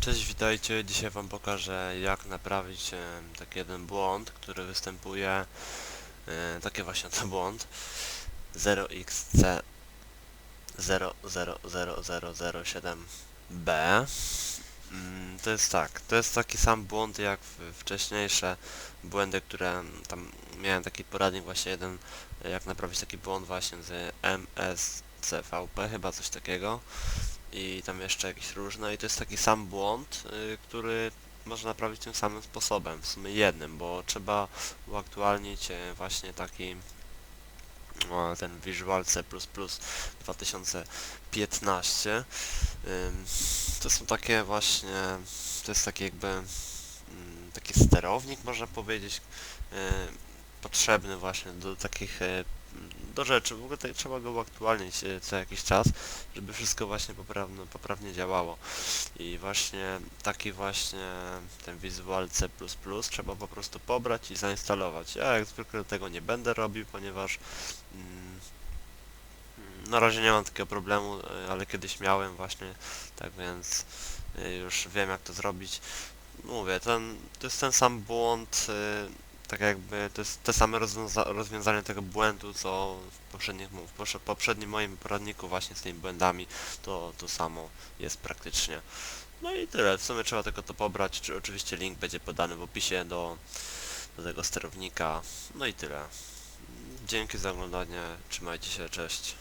Cześć, witajcie. Dzisiaj wam pokażę jak naprawić taki jeden błąd, który występuje. E, taki właśnie to błąd. 0xc 00007b Mm, To jest tak, to jest taki sam błąd jak wcześniejsze błędy, które tam miałem taki poradnik właśnie jeden, jak naprawić taki błąd właśnie z MSCVP, chyba coś takiego i tam jeszcze jakieś różne. I to jest taki sam błąd, y, który można naprawić tym samym sposobem, w sumie jednym, bo trzeba uaktualnić e, właśnie taki o, ten Visual C++ 2015 Ym, to są takie właśnie, to jest taki jakby mm, taki sterownik można powiedzieć y, potrzebny właśnie do takich y, do rzeczy, w ogóle trzeba go uaktualnić y, co jakiś czas, żeby wszystko właśnie poprawnie działało. I właśnie taki właśnie ten Visual C++ trzeba po prostu pobrać i zainstalować. Ja jak zwykle tego nie będę robił, ponieważ mm, na razie nie mam takiego problemu, y, ale kiedyś miałem właśnie, tak więc y, już wiem jak to zrobić. Mówię, ten, to jest ten sam błąd, tak jakby to jest te same rozwiąza rozwiązanie tego błędu, co w poprzednich, w poprze- poprzednim moim poradniku właśnie z tymi błędami, to to samo jest praktycznie. No i tyle, w sumie trzeba tylko to pobrać, czy oczywiście link będzie podany w opisie do, do tego sterownika, no i tyle. Dzięki za oglądanie, trzymajcie się, cześć.